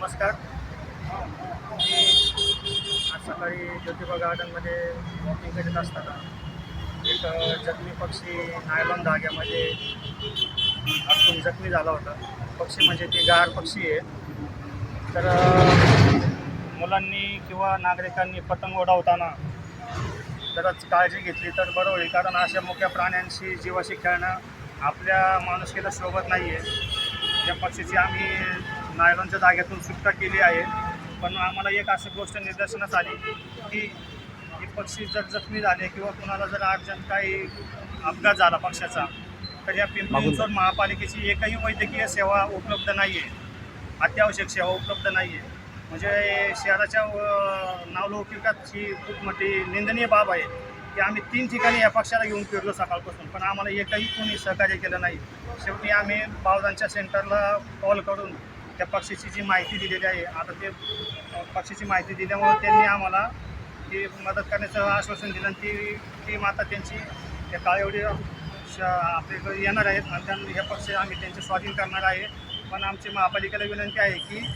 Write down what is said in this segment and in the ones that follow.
नमस्कार. मी आज सकाळी ज्योतिबा गार्डनमध्ये वॉकिंग करीत असताना एक जखमी पक्षी नायलॉन धाग्यामध्ये अडकून जखमी झाला होता. पक्षी म्हणजे ती गार पक्षी आहे. तर मुलांनी किंवा नागरिकांनी पतंग उडवताना जराच काळजी घेतली तर बरं होईल. कारण अशा मोठ्या प्राण्यांशी जीवाशी खेळणं आपल्या माणुसकीला शोभत नाही आहे या पक्षीची आम्ही नायलॉनच्या जागेतून सुटका केली आहे. पण आम्हाला एक अशी गोष्ट निदर्शनास आली की ही पक्षी जर जखमी झाले किंवा कुणाला जर अर्जंट काही अपघात झाला पक्षाचा तर या पिंपरी चिंचवड महापालिकेची एकही वैद्यकीय सेवा उपलब्ध नाही आहे अत्यावश्यक सेवा उपलब्ध नाही आहे म्हणजे शहराच्या अ, नावलौकिकाची खूप मोठी निंदनीय बाब आहे की आम्ही तीन ठिकाणी या पक्षाला घेऊन फिरलो सकाळपासून पण आम्हाला एकही कोणी सहकार्य केलं नाही. शेवटी आम्ही बावदांच्या सेंटरला कॉल करून त्या पक्षाची जी माहिती दिलेली आहे आता ते पक्षाची माहिती दिल्यामुळे त्यांनी आम्हाला ती मदत करण्याचं आश्वासन दिलं आणि ती टीम आता त्यांची त्या काळेवडी श आपल्याकडे येणार आहेत आणि त्यांना हे पक्ष आम्ही त्यांचे स्वाधीन करणार आहे. पण आमची महापालिकेला विनंती आहे की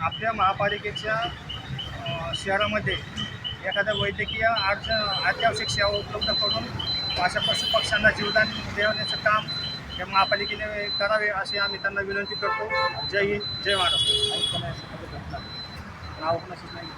आपल्या महापालिकेच्या शहरामध्ये एखाद्या वैद्यकीय अर्ज अत्यावश्यक सेवा उपलब्ध करून अशा पशु पक्ष्यांना जीवदान देण्याचं काम या महापालिकेने करावे अशी आम्ही त्यांना विनंती करतो. जय हिंद जय महाराष्ट्र. नाव कोणाशीच नाही?